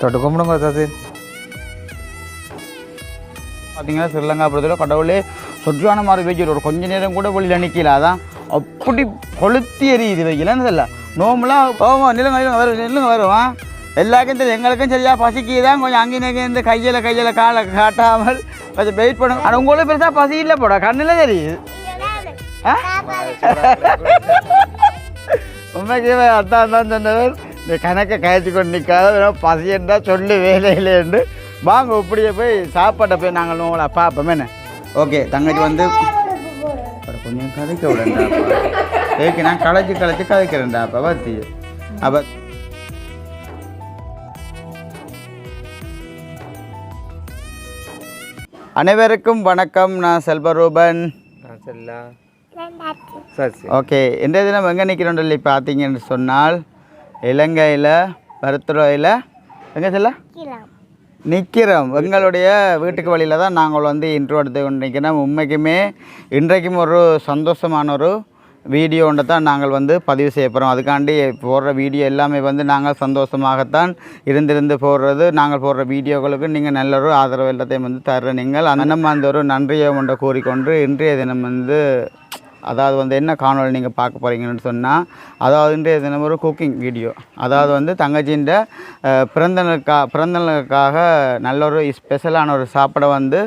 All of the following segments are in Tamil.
தொட்டு கும்பிடுங்க தாத்து. பார்த்தீங்கன்னா ஸ்ரீலங்காபுரத்தில் கடவுளே சொற்றான மாதிரி வெயில் ஒரு கொஞ்ச நேரம் கூட வெளியில் நிற்கல அதான் அப்படி கொளுத்தி எரியுது வெயிலன்னு தெரியல. நோம்புலாம் போவோம் நில்லுங்க நில்லுங்க வரும் நில்லுங்க வருவோம். எல்லாருக்கும் தெரியும் எங்களுக்கும் சரியா பசிக்கு தான் கொஞ்சம் அங்கே இந்த கையில் கையில் காலை காட்டாமல் கொஞ்சம் வெயிட் பண்ணுங்க. ஆனால் உங்களுக்கு பெருசாக பசி இல்லை போட கண்ணில் தெரியுது. ஆ? உண்மைக்கு அதான் தான் சொன்னவர். இந்த கணக்கை கழிச்சு கொண்டு நிற்காத பசியண்டா சொல்லு வேலையிலேண்டு வாங்க இப்படியே போய் சாப்பாட்டை போய் நாங்கள் உங்களை பார்ப்போம். என்ன? ஓகே தங்கச்சி வந்து கொஞ்சம் கதைக்க விடண்டாப்பா ஏக்கு நான் களைச்சி களைச்சி கதைக்கிறேன்டாப்பா பத்தி அப்போ அனைவருக்கும் வணக்கம். நான் செல்வரூபன். ஓகே இன்றைய தினம் எங்கே நிற்கிறோம் சொல்லி பார்த்தீங்கன்னு சொன்னால் இலங்கையில் பருத்துறையில் எங்கே சொல்ல? நிற்கிறோம் எங்களுடைய வீட்டுக்கு வழியில் தான் நாங்கள் வந்து இன்ட்ரோ எடுத்து கொண்டு நிற்கிறோம் உண்மைக்குமே இன்றைக்கும் ஒரு சந்தோஷமான ஒரு வீடியோ ஒன்று தான் நாங்கள் வந்து பதிவு செய்ய போகிறோம் அதுக்காண்டி போடுற வீடியோ எல்லாமே வந்து நாங்கள் சந்தோஷமாகத்தான் இருந்திருந்து போடுறது. நாங்கள் போடுற வீடியோக்களுக்கு நீங்கள் நல்ல ஒரு ஆதரவு எல்லாத்தையும் வந்து தர்ற நீங்கள் அந்த அந்த ஒரு நன்றியை ஒன்றை கூறிக்கொண்டு இன்றைய தினம் வந்து அதாவது வந்து என்ன காணொளி நீங்கள் பார்க்க போகிறீங்கன்னு சொன்னால் அதாவது இன்றைய தினம் ஒரு குக்கிங் வீடியோ அதாவது வந்து தங்கச்சின்ற பிறந்தனுக்கா பிறந்தனுக்காக நல்ல ஒரு ஸ்பெஷலான ஒரு சாப்பாடை வந்து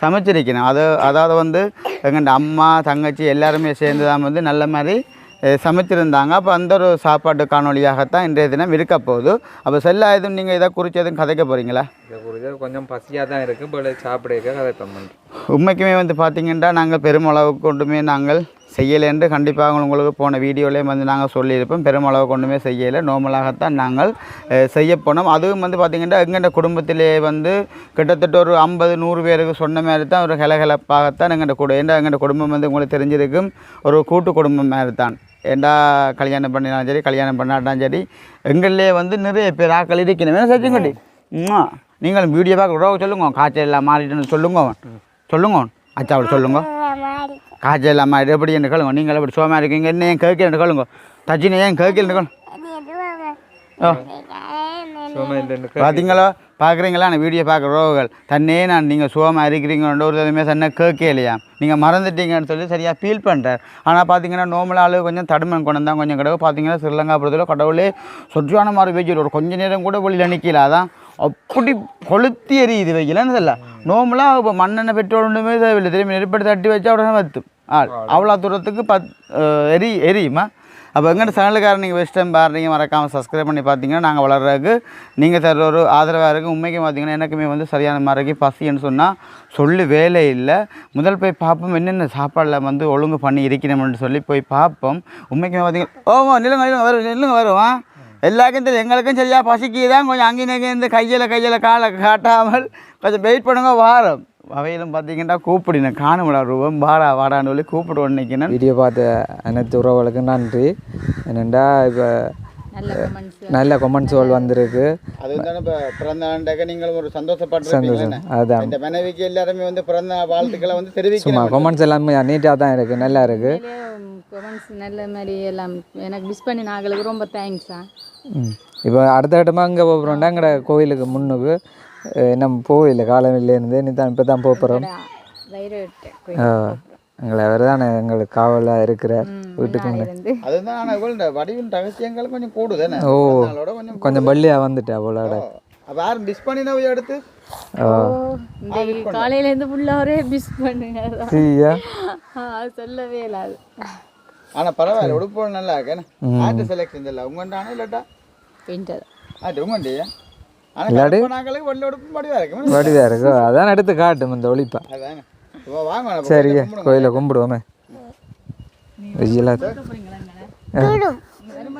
சமைச்சிருக்கணும். அது அதாவது வந்து எங்கள் அம்மா தங்கச்சி எல்லாருமே சேர்ந்து தான் வந்து நல்ல மாதிரி சமைச்சிருந்தாங்க. அப்போ அந்த ஒரு சாப்பாட்டு காணொளியாகத்தான் இன்றைய தினம் இருக்க போகுது. அப்போ செல்லா எதுவும் நீங்கள் இதை குறித்து எதுவும் கதைக்க போகிறீங்களா இதை குறித்து கொஞ்சம் பசியாக தான் இருக்குது போல சாப்பிடுக்க கதை பண்ணுறேன் உண்மைக்குமே வந்து பார்த்தீங்கன்னா நாங்கள் பெருமளவுக்கு கொண்டுமே நாங்கள் செய்யலைன்று கண்டிப்பாக உங்களுக்கு போன வீடியோலேயும் வந்து நாங்கள் சொல்லியிருப்போம். பெருமளவு கொண்டுமே செய்யலை. நார்மலாகத்தான் நாங்கள் செய்ய போனோம். அதுவும் வந்து பார்த்திங்கன்னா எங்கள்ட குடும்பத்திலே வந்து கிட்டத்தட்ட ஒரு ஐம்பது நூறு பேருக்கு சொன்ன மாதிரி தான் ஒரு கலகலப்பாகத்தான் எங்கள்ட குடு ஏன்டா எங்கள்ட குடும்பம் வந்து உங்களுக்கு தெரிஞ்சிருக்கும். ஒரு கூட்டு குடும்பம் மாதிரி தான் ஏண்டா கல்யாணம் பண்ணினாலும் சரி கல்யாணம் பண்ணாட்டாலும் சரி எங்கள்லேயே வந்து நிறைய பேர் ஆக்கள் இருக்கணும் வேணும் சச்சிங்கட்டி நீங்களும் வீடியோ பார்க்க சொல்லுங்க. காய்ச்சல் எல்லாம் மாறிட்டுன்னு சொல்லுங்க. சொல்லுங்க. அச்சா அப்படி சொல்லுங்க. காய்ச்சல் இல்லாமல் இது எப்படி என்று கேளுங்க. நீங்கள் எப்படி சோமா இருக்கீங்க? என்ன ஏன் கேட்கலன்னு கேளுங்க. தச்சினை ஏன் கேட்கலன்னு கேளுங்க ஓ பார்த்தீங்களா பார்க்குறீங்களா நான் வீடியோ பார்க்குறவர்கள் தன்னே நான் நீங்கள் சுகமாக இருக்கிறீங்கன்ற ஒரு தடவை சொன்ன கேட்கலையா நீங்கள் மறந்துட்டீங்கன்னு சொல்லி சரியாக ஃபீல் பண்ணுறார் ஆனால் பார்த்தீங்கன்னா நார்மல் ஆளு கொஞ்சம் தடுமன் கொண்டு தான் கொஞ்சம் கிடக்கு. பார்த்தீங்கன்னா ஸ்ரீலங்காபுரத்தில் கடவுளே சொற்றான மாதிரி வெயில் ஒரு கொஞ்ச நேரம் கூட வெளியில் நிற்கல அதான் அப்படி கொளுத்தி எரியுது வெயிலன்னு சொல்ல. நோம்பலாக இப்போ மண்ணெண்ணெய் பெட்ரோல் ஒன்றுமே தேவையில்லை. திரும்பி நெருப்படி தட்டி வச்சா உடனே வத்தும் ஆள். அவ்வளோ தூரத்துக்கு பத் எரி எரியுமா? அப்போ எங்கள் சேனலுக்காரர் நீங்கள் ஃபஸ்ட் டைம் பாருங்க மறக்காமல் சப்ஸ்கிரைப் பண்ணி பார்த்தீங்கன்னா நாங்கள் வளர்றதுக்கு நீங்கள் தர ஒரு ஆதரவாக இருக்குது உண்மைக்கு பார்த்தீங்கன்னா எனக்குமே வந்து சரியான மாதிரிக்கு பசின்னு சொன்னால் சொல்லு வேலை இல்லை. முதல் போய் பார்ப்போம் என்னென்ன சாப்பாடில் வந்து ஒழுங்கு பண்ணி இருக்கணும்னு சொல்லி போய் பார்ப்போம். உண்மைக்குமே பார்த்தீங்கன்னா ஓமா நில்லுங்க நில்லுங்க வரும் நில்லுங்க வருவோம். எல்லாருக்கும் தெரியும் எங்களுக்கும் சரியாக பசிக்கு தான் கொஞ்சம் அங்கே இருந்து கையில் கையில் காலை காட்டாமல் கொஞ்சம் வெயிட் பண்ணுங்க வாரம். அவையிலும் பார்த்தீங்கன்னா கூப்பிடினேன். காணுமிடா ரூபம். வாடா வாடான்னு சொல்லி கூப்பிடுவோம் நினைக்கிறேன். வீடியோ பார்த்த அனைத்து உறவுகளுக்கு நன்றி. என்னென்னா இப்போ நல்ல கமெண்ட்ஸ் நல்ல கொமெண்ட்ஸ்கள் வந்திருக்கு. அது வந்து இப்போ பிறந்த ஆண்டாக நீங்களும் ஒரு சந்தோஷப்பட்டு சந்தோஷம். அதுதான் இந்த மனைவிக்கு எல்லாருமே வந்து பிறந்த வாழ்த்துக்களை வந்து தெரிவிக்கணும் கொமெண்ட்ஸ் எல்லாமே நீட்டாக தான் இருக்குது நல்லா இருக்குது கமெண்ட்ஸ் நல்ல மாதிரி எல்லாம் எனக்கு மிஸ் பண்ணி நாங்களுக்கு ரொம்ப தேங்க்ஸா இப்போ அடுத்த கட்டமாக அங்கே போகிறோம்டா எங்கட கோயிலுக்கு முன்னுக்கு. நம்ம போகல காலையிலேருந்து நீ தான் இப்போ தான் போகிறோம் எங்களை அவர் தான் எங்களுக்கு காவலாக இருக்கிற வீட்டுக்கு அதுதான் ஆனால் இவள் வடிவின் ரகசியங்கள் கொஞ்சம் கூடுதானே ஓ கொஞ்சம் கொஞ்சம் பள்ளியாக வந்துட்டு அவ்வளோட அப்போ யாரும் மிஸ் பண்ணினவை எடுத்து? காலையில இருந்து ஃபுல்லாக ஒரே மிஸ் பண்ணுங்க சொல்லவே இல்லை அது. ஆனால் பரவாயில்ல உடுப்பு நல்லா இருக்கேன் ஆட்டு செலெக்ஷன் இல்லை. உங்கள்டானே இல்லாட்டா? பெயிண்டர் ஆட்டு உங்கண்டியா இருக்கு வடிவாக அதான் எடுத்து காட்டும் இந்த ஒளிப்பா. சரியா கோயிலை கும்பிடுவோமே.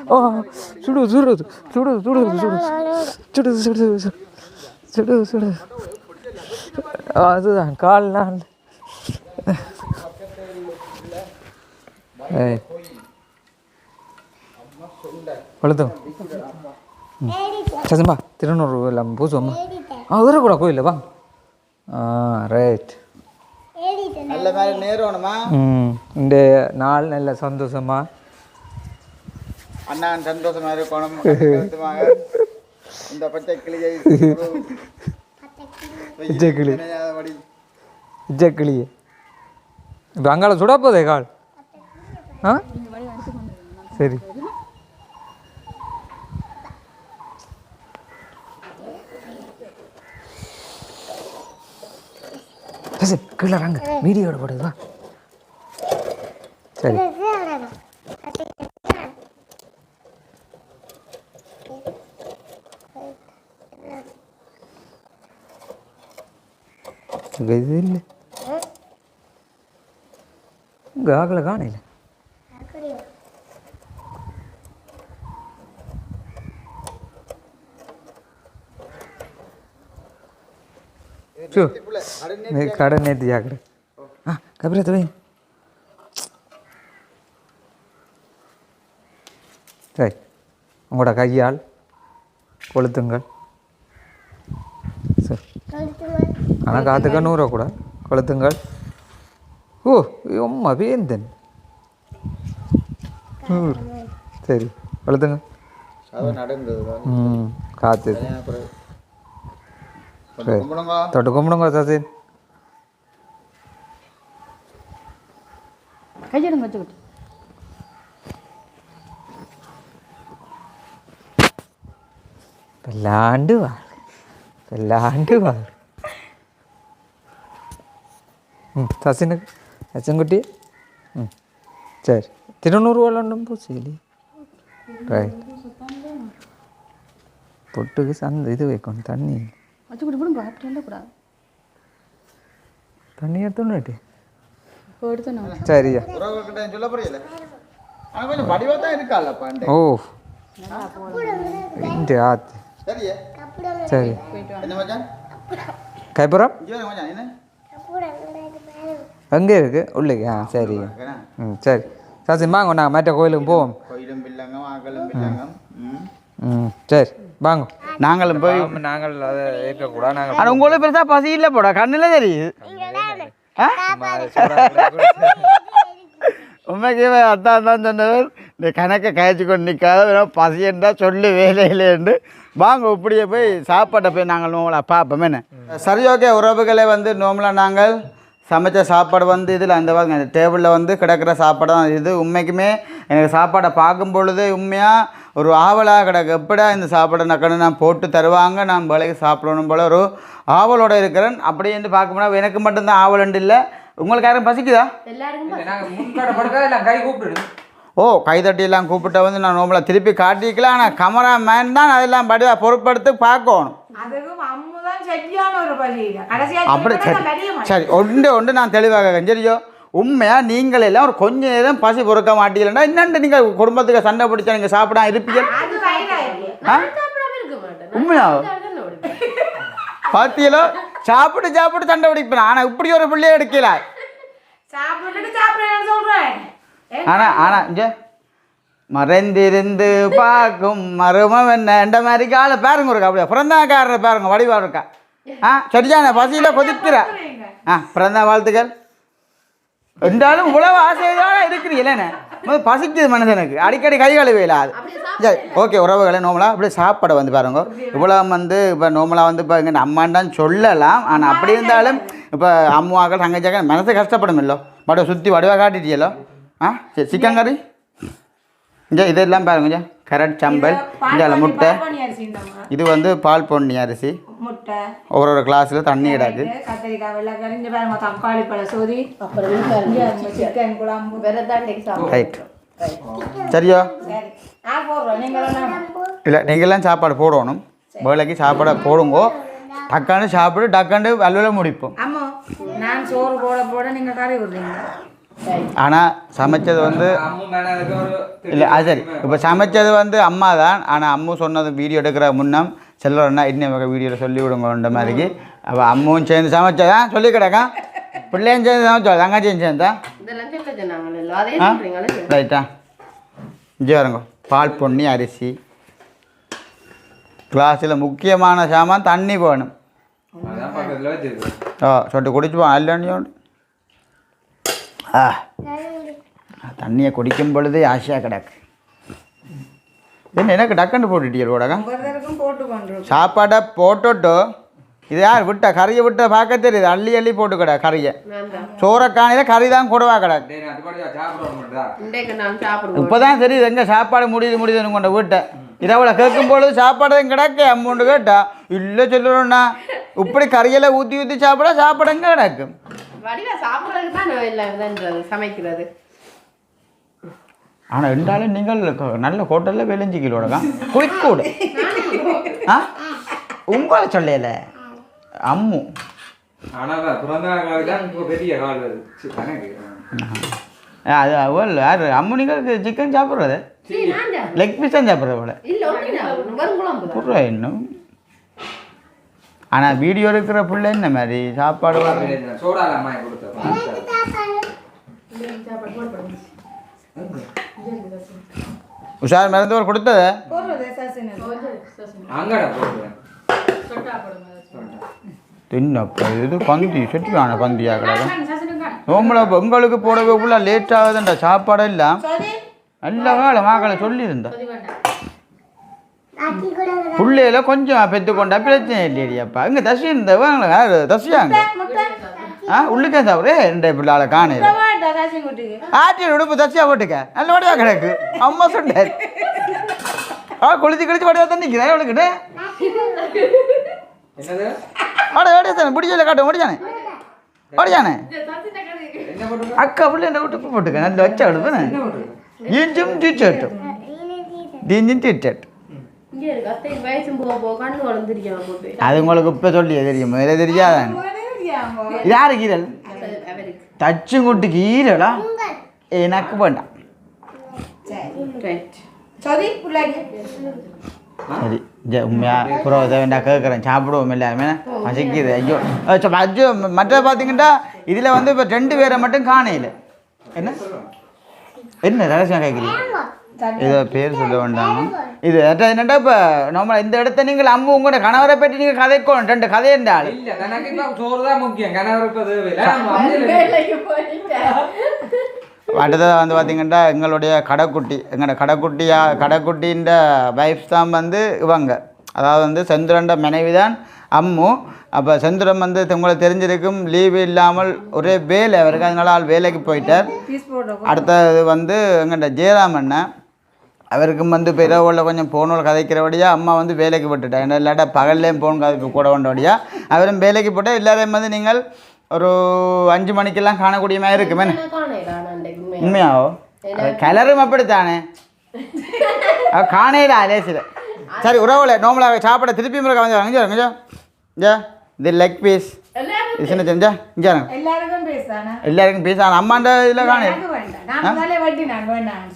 ஓ சுடு சுடு சுடு சுடு சுடு சுடு. சுடு சுடு சுடு அதுதான். கால்லாம் ஏய். கொளுத்தும் சசம்பா திருநூறு இல்லாமல் பூசுவோம்மா ஆ உதர கூட கோயிலில் வா ஆ ரைட் நல்ல மாதிரி நேரணுமா ம் இந்த நாள் நல்ல சந்தோஷமா அண்ணன் சந்தோஷமா இருக்கணும் இந்த பச்சை கிளியை இஜக்கிளி இஜக்கிளியே இப்போ அங்கால சுட போதே கால் ஆ சரி சரி கீழே வாங்க. வீடியோட போடுது வா. சரி. இங்க இது இல்லை. இங்கே கடை நேற்று ஜாக்கடை ஆ கபிரா துவை சரி உங்களோட கையால் கொளுத்துங்கள். சரி. ஆனால் காத்துக்க நூறுவா கூட. கொளுத்துங்கள். ஓ அம்மா வேந்தன். நூறு. சரி கொளுத்துங்க ம் காத்து. தொட்டு கும்பிடுங்க சசின். കയ്യിടും കൊച്ചു കുട്ടി. വല്ലാണ്ട് വാറ് വല്ലാണ്ട് വാറ് സസിന് അച്ഛൻകുട്ടി ശരി. തിരുനൂറ് വെള്ളം ഉണ്ടുമ്പോൾ ശരി റൈറ്റ് പൊട്ടുക്ക് സന്ത ഇത് വെക്കണം തണ്ണി. തണ്ണി എടുത്തോണ്ട് കേട്ടേ சரியா? ஓ. சரி. என்ன மச்சான்? கைப்புறம்? அங்கே இருக்கு? உள்ளே ஆ சரி? ம் சரி. சசி வாங்க நாங்கள் மற்ற கோயிலுக்கு போவோம். ம். ம் சரி. வாங்க. நாங்களும் போய் நாங்கள் அதை ஏற்கக்கூடாது. நாங்கள் ஆனால் உங்களுக்கு பெருசா பசி இல்லை போட. கண்ணில் தெரியுது. ஆ? உண்மைக்கு அத்தா தான் சொன்னவர். இந்த கணக்கை கழிச்சு கொண்டு நிற்காத வெறும் பசியண்டா சொல்லு வேலையிலேண்டு வாங்க இப்படியே போய் சாப்பாட்டை போய் நாங்கள் நோமலாக பார்ப்போம். என்ன? சரி ஓகே உறவுகளை வந்து நோமலாக நாங்கள் சமைச்ச சாப்பாடு வந்து இதில் அந்த பாருங்க அந்த டேபிளில் வந்து கிடக்கிற சாப்பாடு தான் இது. உண்மைக்குமே எனக்கு சாப்பாடை பார்க்கும் பொழுது உண்மையாக ஒரு ஆவலாக கிடக்கு. எப்படா இந்த சாப்பாடை நக்கணும் நான் போட்டு தருவாங்க நான் வேலைக்கு சாப்பிடணும் போல ஒரு ஆவலோட இருக்கிறேன். அப்படி என்று பார்க்கும்போது எனக்கு மட்டும்தான் ஆவலண்டு இல்லை. உங்களுக்கு யாரும் பசிக்குதா? ஓ கைதட்டியெல்லாம் கூப்பிட்ட வந்து நான் நோம்பலை திருப்பி காட்டிக்கலாம். ஆனால் கேமராமேன் தான் அதெல்லாம் படி பொறுப்படுத்து பார்க்கணும். அப்படி சரி. சரி ஒன்று ஒன்று நான் தெளிவாக. சரியோ உண்மையாக நீங்கள் எல்லாம் ஒரு கொஞ்ச நேரம் பசி பொறுக்க மாட்டீங்களா என்னண்டு நீங்கள் குடும்பத்துக்கு சண்டை பிடிச்சா நீங்கள் சாப்பிடாம இருப்பீங்க உண்மையா? பாத்தியலோ சாப்பிட்டு சாப்பிட்டு சண்டை பிடிப்பேன். ஆனால் இப்படி ஒரு பிள்ளைய எடுக்கல. ஆனால் ஆனால் இங்கே மறைந்திருந்து பார்க்கும் மருமம் என்ன இந்த மாதிரி காலை பாருங்க ஒரு அப்படியே பிறந்தாக்காரரை பாருங்க வடிவா இருக்கா. ஆ சரியான பசியில் கொதிக்கிற. ஆ பிறந்த வாழ்த்துக்கள். இருந்தாலும் இவ்வளவு ஆசையோட இருக்கிறீங்களேண்ணே முதல்ல பசிக்குது மனுஷனுக்கு. அடிக்கடி கை கழுவையில் அது. சரி ஓகே உறவுகளை நோமலாக அப்படியே சாப்பாடை வந்து பாருங்க. இவ்வளோ வந்து இப்போ நோமலாக வந்து இப்போ இங்கே அம்மாண்டான்னு சொல்லலாம். ஆனால் அப்படி இருந்தாலும் இப்போ அம்மாக்கள் தங்கச்சாக்கள் மனசு கஷ்டப்படும் இல்லோ. வடை சுற்றி வடிவாக காட்டிட்டியலோ. ஆ சரி சிக்கன் கறி இங்கே இதெல்லாம் பாருங்க கரட் சம்பல் இங்கே முட்டை. இது வந்து பால் பொன்னி அரிசி. முட்டை ஒரு ஒரு கிளாஸில் தண்ணி இடாது கத்திரிக்காய் வெள்ளைக்கறி இங்க பாருங்க தக்காளி பழ சோதி அப்புறம் சிக்கன் குழம்பு ரைட் சரியோ இல்லை நீங்கள்லாம் சாப்பாடு போடணும் வேலைக்கு சாப்பாடை போடுங்கோ டக்காண்டு சாப்பிட்டு டக்காண்டு அலுவலை முடிப்போம் நான் சோறு போட போட நீங்க கறி விடுறீங்க ஆனால் சமைச்சது வந்து அம்மு மேலே அதுக்கு ஒரு இல்லை அது சரி இப்போ சமைச்சது வந்து அம்மா தான் ஆனால் அம்மு சொன்னது வீடியோ எடுக்கிற முன்னம் செல்வரண்ணா இன்னும் வகை வீடியோவில் சொல்லி விடுங்கன்ற மாதிரிக்கு. அப்போ அம்முவும் சேர்ந்து சமைச்சதா சொல்லி கிடக்கான் பிள்ளையும் சேர்ந்து சமைச்சா தங்கச்சியும் சேர்ந்தா? ஆ? ரைட்டா. இங்கே வரங்க பால் பொன்னி அரிசி. கிளாஸில் முக்கியமான சாமான் தண்ணி வேணும். அதான் பக்கத்தில் வச்சிருக்கு. ஓ சொட்டு குடிச்சுப்போம் அல்லனியோண்டு ஆ. தண்ணியை குடிக்கும் பொழுதே ஆசையாக கிடக்கு. என்ன எனக்கு டக்குன்னு போட்டுட்டீங்க கூடக்கா ஒவ்வொருத்தருக்கும் போட்டு கொண்டு சாப்பாடை போட்டுட்டு இது யார் விட்ட கறியை விட்ட பார்க்க தெரியுது. அள்ளி அள்ளி போட்டு கடை கறியை சோறக்கானையில் கறி தான் கொடுவா கடை? இப்போ தான் தெரியுது எங்கே சாப்பாடு முடியுது முடியுதுன்னு கொண்ட வீட்டை. இரவில் கேட்கும் பொழுது சாப்பாடு தான் கிடக்கு அம்மௌண்ட் கேட்டா இல்லை சொல்லணும்னா இப்படி கறியெல்லாம் ஊற்றி ஊற்றி சாப்பிட சாப்பாடு எங்கே கிடக்கு? வடிவா சாப்பிட்றதுக்கு தான் நான் எல்லாம் இதுன்றது சமைக்கிறது. ஆனால் இருந்தாலும் நீங்கள் நல்ல ஹோட்டலில் விளைஞ்சிக்கலோடக்கா குளிக்கூடு ஆ? உங்களை சொல்லல. அம்மு. பெரிய அது அவள் யார்? அம்மு நீங்கள் சிக்கன் சாப்பிட்றது. லெக் பீஸ் தான் சாப்பிட்றது போல தான். புடுறா இன்னும். ஆனால் வீடியோ இருக்கிற பிள்ளை என்ன மாதிரி? சாப்பாடு உஷார் மருந்தவர் கொடுத்தத? தின்னப்பா இது பந்தி செட்டியான பந்தியா கிடக்கும் நோம்பல உங்களுக்கு போடவே உள்ள லேட் ஆகுதுன்ற சாப்பாடு எல்லாம் சரி. நல்ல காலம் மாக்களை சொல்லியிருந்தேன் பிள்ளையில கொஞ்சம் பெற்று கொண்டா பிரச்சனை இல்லையாப்பா இங்கே தசி இருந்த யார் தசியாங்க? ஆ உள்ளுக்கே சாப்பிட்றே ரெண்டு பிள்ளால காணையில் ஆட்டியோட உடுப்பு தச்சியா போட்டுக்க. நல்ல வடிவா கிடக்கு. அம்மா சொன்னார். ஆ குளிச்சு குளிச்சு வடிவா தான் நிற்கிறேன் இவளுக்கிட்ட என்னது? ஆட ஓடியா தானே? பிடிச்சல காட்டு ஓடியானே ஓடியானே அக்கா பிள்ளை என்ன உடுப்பு போட்டுக்க. நல்ல வச்சா விடுப்பேன் ஈஞ்சும் டீச்சர்ட்டும் டீஞ்சும் டீச்சர்ட். அது உங்களுக்கு இப்போ சொல்லியே தெரியும். முதல்ல தெரியாதானே யாரு கீரல். தச்சுங்குட்டிக்கு ஈரலா? எனக்கு வேண்டாம். சரி உண்மையா புறவை வேண்டாம் கேட்குறேன். சாப்பிடுவோம் எல்லாருமே. பசிக்குது ஐயோ. ஐயோ மற்ற பார்த்தீங்கன்னா இதில் வந்து இப்போ ரெண்டு பேரை மட்டும் காணையில் என்ன? என்ன ரகசியம் கேட்குறீங்க இதை பேர் சொல்ல வேண்டாம்? இது என்னடா இப்போ? நம்ம இந்த இடத்த நீங்கள் அம்மு உங்களோட கணவரை பற்றி நீங்கள் கதைக்கணும் ரெண்டு கதை என்றால். அடுத்தது வந்து பார்த்தீங்கன்னா எங்களுடைய கடைக்குட்டி. எங்களோட கடைக்குட்டியா கடைக்குட்டின்ற வைஃப்ஸ் தான் வந்து இவங்க. அதாவது வந்து செந்துரண்ட மனைவி தான் அம்மு. அப்போ செந்துரம் வந்து உங்களுக்கு தெரிஞ்சிருக்கும் லீவு இல்லாமல் ஒரே வேலை. அவருக்கு அதனால ஆள் வேலைக்கு போயிட்டார். அடுத்தது வந்து எங்கள்கிட்ட ஜெயராம் அண்ணன். அவருக்கும் வந்து இப்போ இரவுல கொஞ்சம் போனோல் கதைக்கிறபடியாக அம்மா வந்து வேலைக்கு போட்டுட்டேன் ஏன்னா இல்லாட்டா பகல்லையும் போன் கதைக்கு கூட வேண்டபடியா அவரும் வேலைக்கு போட்டு எல்லாரையும் வந்து நீங்கள் ஒரு அஞ்சு மணிக்கெல்லாம் காணக்கூடிய மாதிரி இருக்குமே. உண்மையாவோ கலரும் அப்படித்தானே? அவ காணையில்? அலேசில சரி உறவுல நோம்பலாக சாப்பிட திருப்பி முறை வந்து வாங்க. இங்கே இங்கே இது லெக் பீஸ் இது சின்ன சின்ன இங்கே எல்லாருக்கும் பீஸ் ஆனால் அம்மாண்ட இதில் காணே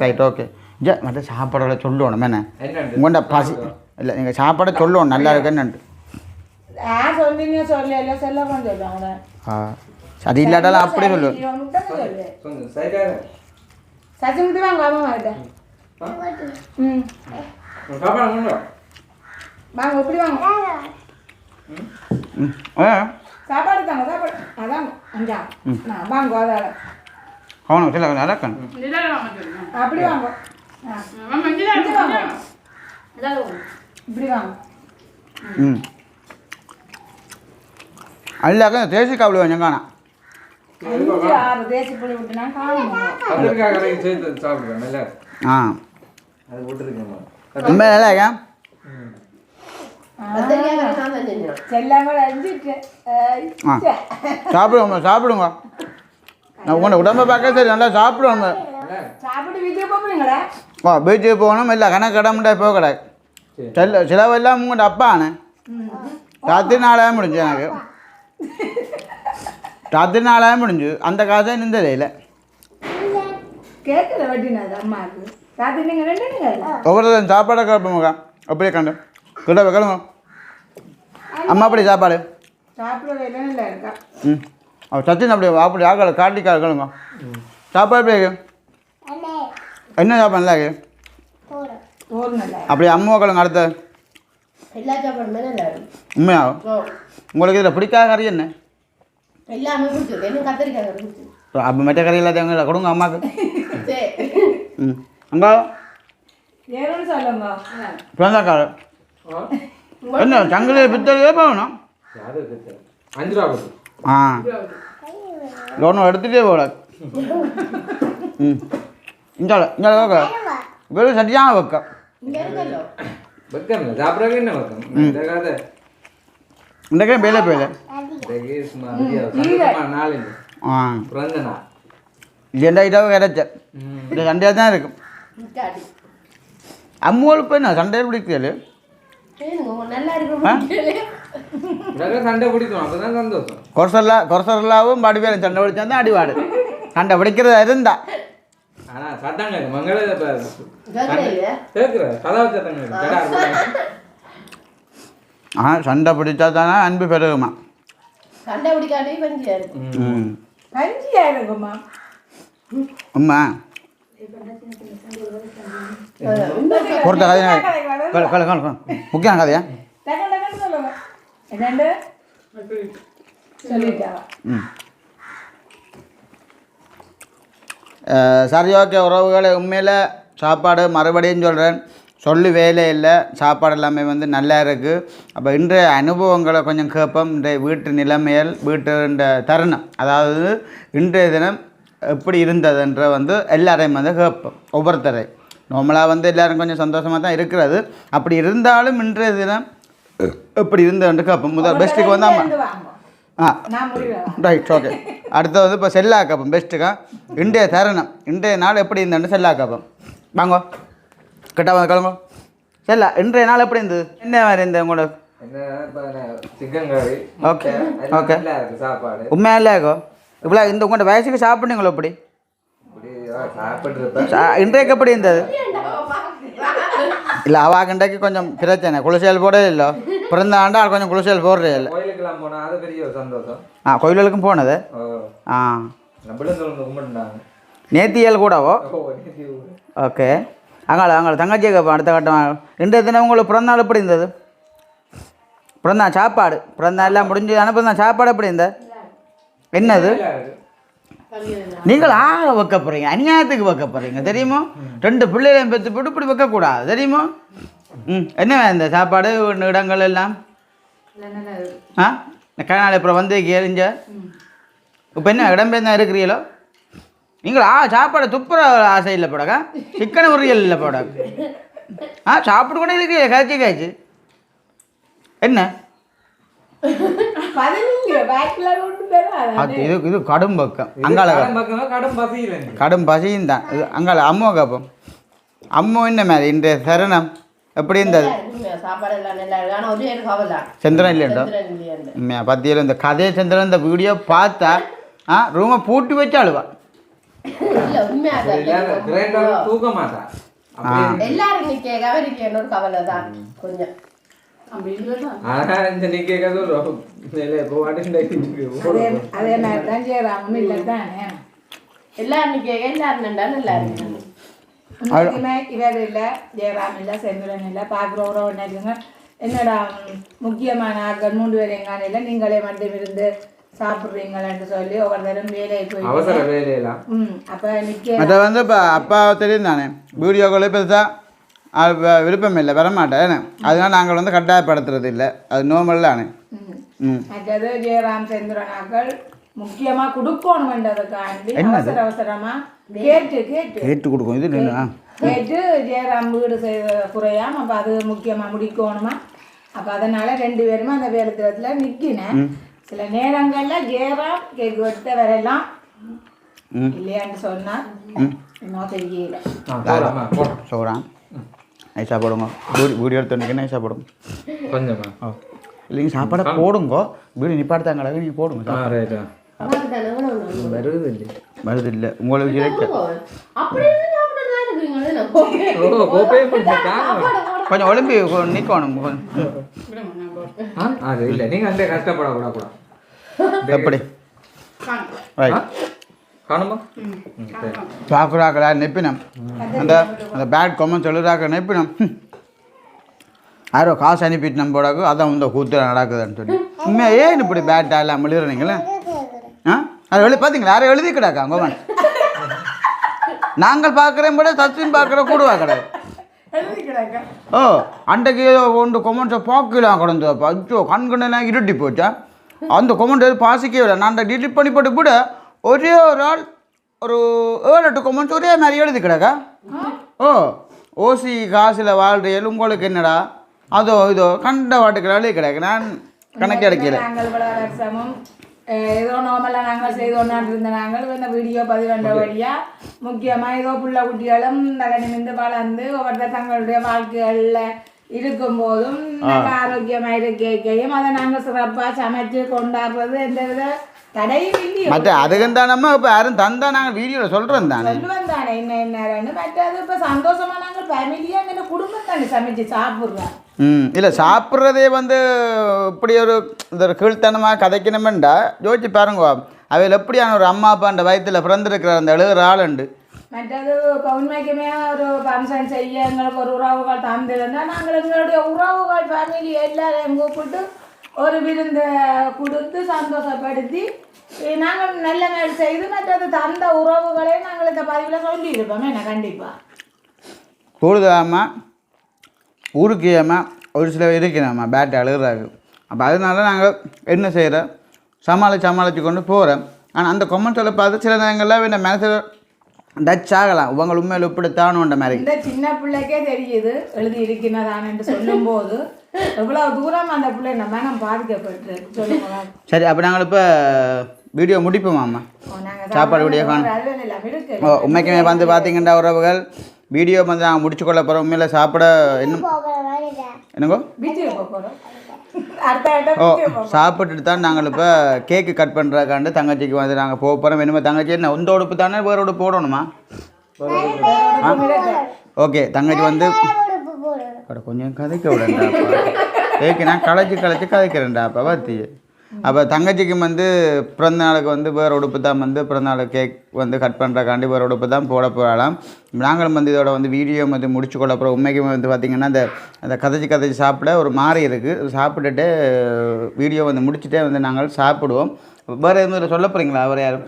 ரைட் ஓகே இங்கே மற்ற சாப்பாடோட சொல்லணும் என்ன? உங்கள்கிட்ட பசி இல்லை நீங்கள் சாப்பாடை சொல்லணும் நல்லா இருக்குன்னு சரி இல்லாட்டாலும் அப்படியே சொல்லு. சாப்பாடு தாங்க சாப்பாடு. அதான் அஞ்சா. வாங்க சில நல்லா இருக்கணும் அப்படி வாங்க. ஆ. இங்க வாங்க. இப்படி வாங்க ம் அல்லாக்க தேசி காவல் கொஞ்சம் காணா. அஞ்சு ஆறு தேசி புளி விட்டு நான் காணும் கத்திரிக்காய் கடைக்கு சேர்த்து சாப்பிடுவேன் நல்லா இருக்கு. ஆ. அது போட்டுருக்கேன் ரொம்ப நல்லா இருக்கேன் கத்திரிக்காய். கறி நான் தான் செஞ்சேன். செல்லாமல் அஞ்சிட்டு ஆ சாப்பிடுவோங்க சாப்பிடுங்க. நான் உங்களை உடம்பை பார்க்க சரி நல்லா சாப்பிடுவோங்க சாப்பிட்டு வீட்டுக்கு போகிறீங்களா ஓ பீச்சுக்கு போகணும் இல்லை கணக்கு கடமுண்டா போக கிடையாது செல்ல செலவெல்லாம் உங்கள்கிட்ட அப்பானே ராத்திரி நாளாயிரம் முடிஞ்சு எனக்கு ராத்திரி நாளாயிரம் முடிஞ்சு அந்த காசை நின்றதே இல்லை கேட்குற வட்டினாது அம்மாவுக்கு ராத்திரி நீங்கள் ரெண்டு நீங்கள் ஒவ்வொரு சாப்பாடை கிளப்புங்க அப்படியே கண்டு கிட்ட கிளம்புங்க அம்மா அப்படி சாப்பாடு ம் அவள் சச்சின் அப்படி அப்படி ஆக்கள் காட்டிக்கார கிளம்புங்க சாப்பாடு எப்படி என்ன சாப்பாடு நல்லா இருக்கு? போதும். நல்லா அப்படி அம்மா கிழங்கு அடுத்த. எல்லா சாப்பாடுமே நல்லா இருக்கும். உண்மையாகும் ஓ. உங்களுக்கு இதில் பிடிக்காத கறி என்ன? எல்லாமே பிடிச்சது என்ன கத்திரிக்காய் கறி பிடிச்சது அப்போ மெட்ட கறி இல்லாத கொடுங்க அம்மாவுக்கு ம். அங்கே. பிறந்தாக்காரர் என்ன சங்கிலியை பித்தளையே போகணும்? ஆ. லோன் எடுத்துகிட்டே போகல. ம். அப்படியே சந்தோஷமா நாள் இல்லை ஆ பிறந்த நாள் இது எந்த ஐட்டாவும் கிடைச்ச இந்த சண்டையாக தான் இருக்கும் அம்மாவுக்கு போய் நான் சண்டையை பிடிக்கல கொரசல்லா கொரசல்லாவும் வடிவேலும் சண்டை பிடிச்சா தான் அடிவாடு சண்டை பிடிக்கிறதா இருந்தா ஆனா மங்கள கேட்குற. ஆ. சண்டை பிடிச்சா தானே அன்பு பெருகுமா? சண்டை பிடிக்காதே பஞ்சியா இருக்கு. ம். பஞ்சியா இருக்குமா? உம்மா? பொறுத்த கதையா? டக்குன்னு சொல்லுங்க. என்னண்டு? சொல்லிட்டா. ம். சரி ஓகே உறவுகளை உண்மையில் சாப்பாடு மறுபடியும் சொல்கிறேன் சொல்லு வேலை இல்லை. சாப்பாடு எல்லாமே வந்து நல்லா இருக்குது அப்போ இன்றைய அனுபவங்களை கொஞ்சம் கேட்போம் இன்றைய வீட்டு நிலைமைகள் வீட்டு இந்த தருணம். அதாவது இன்றைய தினம் எப்படி இருந்ததுன்ற வந்து எல்லாரையும் வந்து கேட்போம் ஒவ்வொருத்தரை. நார்மலாக வந்து எல்லாரும் கொஞ்சம் சந்தோஷமாக தான் இருக்கிறது. அப்படி இருந்தாலும் இன்றைய தினம் எப்படி இருந்ததுன்னு கேட்போம் முதல் பெஸ்ட்டுக்கு வந்து ஆமாம் ஆ. ரைட் ஓகே அடுத்து வந்து இப்போ செல்லா கப்பம் பெஸ்ட்டுக்கா இன்றைய தருணம். இன்றைய நாள் எப்படி இருந்தேன்னு செல்லா கப்பம் வாங்கோ. கிட்ட வந்து கிளம்போ. செல்லா இன்றைய நாள் எப்படி இருந்தது? என்ன மாதிரி இருந்தது உங்களோட? ஓகே ஓகே நல்லா இருக்கு சாப்பாடு. உண்மையா இல்லையாக்கோ இவ்வளோ இந்த உங்களோட வயசுக்கு சாப்பிட்டீங்களோ எப்படி இப்படி இன்றைக்கு எப்படி இருந்தது? இல்லை அவ கண்டைக்கு கொஞ்சம் பிரச்சனை. குளிசல் போடவே இல்லை. பிறந்த ஆண்டால் கொஞ்சம் குளிசல் போடுறே இல்லை. கோயிலுக்கெல்லாம் போனா அது பெரிய சந்தோஷம். ஆ கோயிலுக்கும் போனது. ஆ. நேத்தியல் கூடவோ. ஓகே. அங்காள அங்காள தங்கச்சி கேட்போம் அடுத்த கட்டம். இன்றைய தினம் உங்களுக்கு பிறந்தநாள் எப்படி இருந்தது? பிறந்தநாள் சாப்பாடு. பிறந்தநாள் எல்லாம் முடிஞ்சு அனுப்புதான் சாப்பாடு எப்படி இருந்தது? என்னது. நீங்கள் ஆக வைக்க போகிறீங்க அநியாயத்துக்கு வைக்க போகிறீங்க தெரியுமா ரெண்டு பிள்ளைகளையும் பெற்று போட்டு இப்படி வைக்கக்கூடாது தெரியுமா? ம் என்ன இந்த சாப்பாடு இடங்கள் எல்லாம்? ஆ இந்த கனால அப்புறம் வந்து எரிஞ்ச? இப்போ என்ன இடம்பெயர்ந்தா இருக்கிறீங்களோ நீங்கள் ஆ சாப்பாடு துப்புற ஆசை இல்லை போடாக்கா சிக்கன் உரியல் இல்லை போடா ஆ சாப்பிட கூட இருக்கு காய்ச்சி காய்ச்சி என்ன? அது இது இது கடும் பக்கம். அங்கால இருக்கு. கடும் பசியும் தான். இது அங்கால அம்மா கேட்போம் அம்மா என்ன மாதிரி? இன்றைய தருணம் எப்படி இருந்தது? சந்திரன் இல்லைண்டோ பத்தியில் இந்த கதையை சந்திரன் இந்த வீடியோ பார்த்தா ஆ ரூமை பூட்டி வச்சு அழுவா. எல்லாரும் கவலை தான். கொஞ்சம். அதே மாதிரி தான் செய்கிறாங்க இல்லை தானே எல்லாரும் நிக்க எல்லாரும் நின்றா நல்லா இருக்கு உண்மைக்குமே இவர் இல்லை ஜெயராம் இல்லை செந்திரன் இல்லை பார்க்குற உறவு நினைக்குங்க என்னடா முக்கியமான ஆட்கள் மூன்று பேர் எங்கான நீங்களே மட்டும் இருந்து சாப்பிட்றீங்களேன்னு சொல்லி ஒவ்வொரு தரம் வேலையை போய் அவசர வேலையெல்லாம். ம் அப்போ நிற்க அதை வந்து இப்போ அப்பா தெரியும் தானே வீடியோக்களே பெருசாக விருப்பம் இல்லை வரமாட்டேன் அதனால நாங்கள் வந்து கட்டாயப்படுத்துறது இல்லை அது நார்மல் தானே. மற்றது ஜெயராம் செந்திரனாக்கள் முக்கியமா கொடுக்கணுமென்றதுக்காண்டி அவசர அவசரமா கேட்டு கேட்டு. கேட்டு கொடுக்கும் இது கேட்டு ஜெயராம் வீடு செய்த குறையாம அப்ப அது முக்கியமா முடிக்கணுமா? அப்ப அதனால ரெண்டு பேருமே அந்த வேலத்திரத்துல நிக்கினேன். சில நேரங்கள்ல ஜெயராம் கேக் வெட்ட வரையலாம் ம். இல்லையான்னு சொன்னா இன்னும் தெரியல. நைஸாக போடுங்க. வீடு வீடியோ எடுத்து நைஸாக போடுங்க. கொஞ்சமா. ஓ இல்லைங்க சாப்பாடை போடுங்க. வீடு நிப்பாடுத்தாங்களா நீங்கள் போடுங்க. வருது இல்லை. வருது இல்லை உங்களுக்கு கொஞ்சம் ஒலிம்பி நிற்கணும் அது இல்லை. நீங்க அந்த கஷ்டப்படக்கூடாது கூட எப்படி? ரைட் சரி. சாப்பிட்றாக்களா நெப்பினம். அந்த அந்த பேட் கொம்மன் சொல்லுறாக்க நெப்பினம். யாரோ காசு அனுப்பிட்டு நம்ம போடாக்கு அதான் இந்த கூத்துல நடக்குதுன்னு சொல்லி. உண்மையா ஏன் இப்படி பேட்டா எல்லாம் எழுதுறீங்களே ஆ? அது எழுதி பார்த்தீங்களா யாரும் எழுதி கிடாக்கா கோவன் நாங்கள் பார்க்குறேன் கூட சச்சின் பார்க்குற கூடுவா கிடையாது ஓ அன்றைக்கு ஏதோ ஒன்று கொமெண்ட்ஸை பார்க்கலாம் கிடந்து அப்போ அச்சோ கண்கண்ணெல்லாம் இருட்டி போச்சா? அந்த கொமெண்ட் எதுவும் பாசிக்கவே இல்லை. நான் டிலீட் பண்ணி போட்டு கூட ஒரே ஒரு ஆள் ஒரு ஏழு எட்டு கொமெண்ட்ஸ் ஒரே மாதிரி எழுதி கிடக்கா? ஓ ஓசி காசில் வாழ்றையில் உங்களுக்கு என்னடா? அதோ இதோ கண்ட வாட்டுக்கள் எழுதி கிடக்கு. நான் கணக்கு அஹ், ஏதோ நார்மலாக நாங்கள் செய்து கொண்டாண்டு இருந்த நாங்கள் இந்த வீடியோ பதிவண்டபடியா முக்கியமாக ஏதோ புள்ள குட்டிகளும் தலை நிமிந்து வளர்ந்து ஒவ்வொருத்தர் தங்களுடைய வாழ்க்கைகளில் இருக்கும்போதும் நல்ல ஆரோக்கியமாக இருக்கையும் அதை நாங்கள் சிறப்பாக சமைச்சு கொண்டாடுறது எந்த வித மற்ற அதுக்கு தானம்மா இப்போ யாரும் தந்தா நாங்கள் வீடியோவில் சொல்கிறோம் தானே. சொல்லுவேன் தானே என்ன என்னன்னு மற்றது இப்போ சந்தோஷமா நாங்கள் ஃபேமிலியாக எங்கள் குடும்பம் தானே சமைச்சு சாப்பிட்றோம். ம் இல்லை சாப்பிட்றதே வந்து இப்படி ஒரு இந்த ஒரு கீழ்த்தனமாக கதைக்கணுமெண்டா? யோசிச்சு பாருங்க. அவையில் எப்படியான ஒரு அம்மா அப்பா அந்த வயத்தில் பிறந்திருக்கிற அந்த எழுதுகிற ஆளுண்டு. மற்றது இப்போ உண்மைக்குமே ஒரு ஃபங்க்ஷன் செய்ய எங்களுக்கு ஒரு உறவுகள் தந்திருந்தால் நாங்கள் எங்களுடைய உறவுகள் ஃபேமிலி எல்லாரையும் கூப்பிட்டு ஒரு விருந்து கொடுத்து சந்தோஷப்படுத்தி நாங்கள் நல்ல மாதிரி செய்து மற்றது தந்த உறவுகளே நாங்கள் இந்த பதிவில் சொல்லியிருப்போம் என்ன கண்டிப்பாக கூடுதலாமல் ஊருக்கு ஏமா ஒரு சில இருக்கிறாம்மா பேட்டை அழுகுறாங்க அப்போ அதனால நாங்கள் என்ன செய்கிறோம் சமாளித்து சமாளித்து கொண்டு போகிறோம் ஆனால் அந்த கொமெண்ட்ஸில் பார்த்து சில நேரங்களில் இந்த மனசில் டச் ஆகலாம். உங்கள் உண்மையில் இப்படித்தானுன்ற மாதிரி. இந்த சின்ன பிள்ளைக்கே தெரியுது எழுதி இருக்கிறதான்னு சொல்லும்போது எவ்வளவு தூரம் அந்த பிள்ளை நம்ம நம்ம பாதிக்கப்பட்டு சொல்லுங்க சரி அப்போ நாங்கள் இப்போ வீடியோ முடிப்போமாம்மா சாப்பாடு வீடியோ காணும் ஓ உண்மைக்குமே வந்து பார்த்தீங்கன்னா உறவுகள். வீடியோ வந்து நாங்கள் முடிச்சு கொள்ள போகிறோம் உண்மையில் சாப்பிட இன்னும் என்னங்கோ? ஓ சாப்பிட்டுட்டு தான் நாங்கள் இப்போ கேக்கு கட் பண்ணுறக்காண்டு தங்கச்சிக்கு வந்து நாங்கள் போக போகிறோம் இனிமே தங்கச்சி என்ன இந்த உடுப்பு தானே வேறு உடுப்பு போடணுமா? ஓகே தங்கச்சி வந்து அட, கொஞ்சம் கதைக்க விடண்டாப்பா. கேக்கு நான் களைச்சி களைச்சி கதைக்கிறேன்டாப்பா பார்த்தி அப்போ தங்கச்சிக்கு வந்து பிறந்த நாளுக்கு வந்து வேறு உடுப்பு தான் வந்து பிறந்த நாள் கேக் வந்து கட் பண்ணுறக்காண்டி வேறு உடுப்பு தான் போட போகலாம் நாங்களும் வந்து இதோட வந்து வீடியோ வந்து முடிச்சு கொள்ள அப்புறம் உண்மைக்கு வந்து பார்த்திங்கன்னா அந்த அந்த கதைச்சி கதைச்சி சாப்பிட ஒரு மாறி இருக்குது சாப்பிட்டுட்டு வீடியோ வந்து முடிச்சுட்டே வந்து நாங்கள் சாப்பிடுவோம். வேறு எதுவும் இதில் சொல்ல போகிறீங்களா அவர் யாரும்?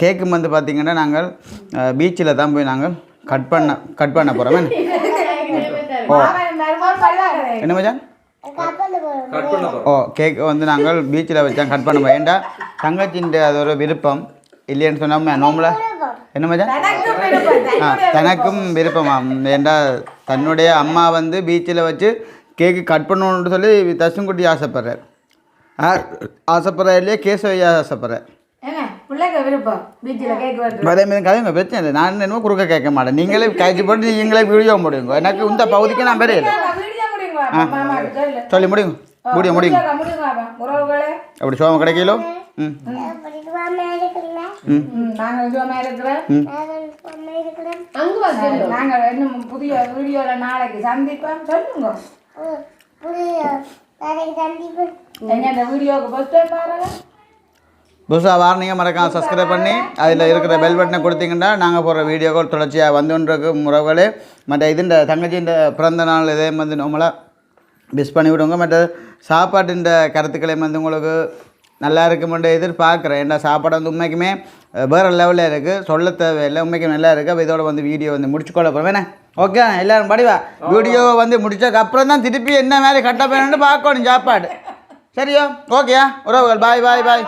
கேக்கு வந்து பார்த்திங்கன்னா நாங்கள் பீச்சில் தான் போய் நாங்கள் கட் பண்ண கட் பண்ண போகிறோம் என்ன மச்சான்? ஓ கேக் வந்து நாங்கள் பீச்சில் வச்சோம் கட் பண்ண போய் ஏன்டா தங்கச்சின்ற அது ஒரு விருப்பம். இல்லைன்னு சொன்னோம்னா நோம்பல என்ன மச்சான்? ஆ தனக்கும் விருப்பமாம் ஏண்டா தன்னுடைய அம்மா வந்து பீச்சில் வச்சு கேக்கு கட் பண்ணணும்னு சொல்லி தசுங்குட்டி ஆசைப்படுறார். ஆ ஆசைப்படுற இல்லையே? கேசவையா ஆசைப்படுறார். என்ன பிள்ளைக்கு விருப்பம். அதே மாதிரி கதைங்க பிரச்சனை இல்லை நான் என்னமோ குறுக்க கேட்க மாட்டேன். நீங்களே காய்ச்சி போட்டு நீங்களே வீடியோ முடியுங்க. எனக்கு இந்த பகுதிக்கு நான் பெரிய சொல்லு. சொல்லி முடியுங்க. முடியும் முடியுங்க அப்படி சோமம் கிடைக்கலோ? ம். இருக்கிறோம். அங்க வந்து இன்னும் புதிய நாளைக்கு சந்திப்போம். சொல்லுங்க. என்ன டைம் பாருங்க புதுசாக வாரணிங்க மறக்காம சப்ஸ்கிரைப் பண்ணி அதில் இருக்கிற பெல் பட்டனை கொடுத்தீங்கன்னா நாங்கள் போடுற வீடியோக்கள் தொடர்ச்சியாக வந்துருக்கு முறவுகளே மற்ற இதுண்ட தங்கச்சின்ற பிறந்த நாள் இதே வந்து நம்மளாக மிஸ் பண்ணி விடுங்க மற்ற சாப்பாட்டின் கருத்துக்களை வந்து உங்களுக்கு நல்லா இருக்குமென்று எதிர்பார்க்குறேன். ஏன்னா சாப்பாடு வந்து உண்மைக்குமே வேறு லெவலில் இருக்குது சொல்ல தேவையில்லை. உண்மைக்கு நல்லா இருக்குது அப்போ இதோட வந்து வீடியோ வந்து முடிச்சுக்கொள்ள போகிறேன் ஓகே எல்லாரும் படிவா வீடியோ வந்து முடிச்சதுக்கு அப்புறம் தான் திருப்பி என்ன மாதிரி கட்ட போயணுன்னு பார்க்கணும் சாப்பாடு. சரியா? ஓகேயா உறவுகள் பாய் பாய் பாய்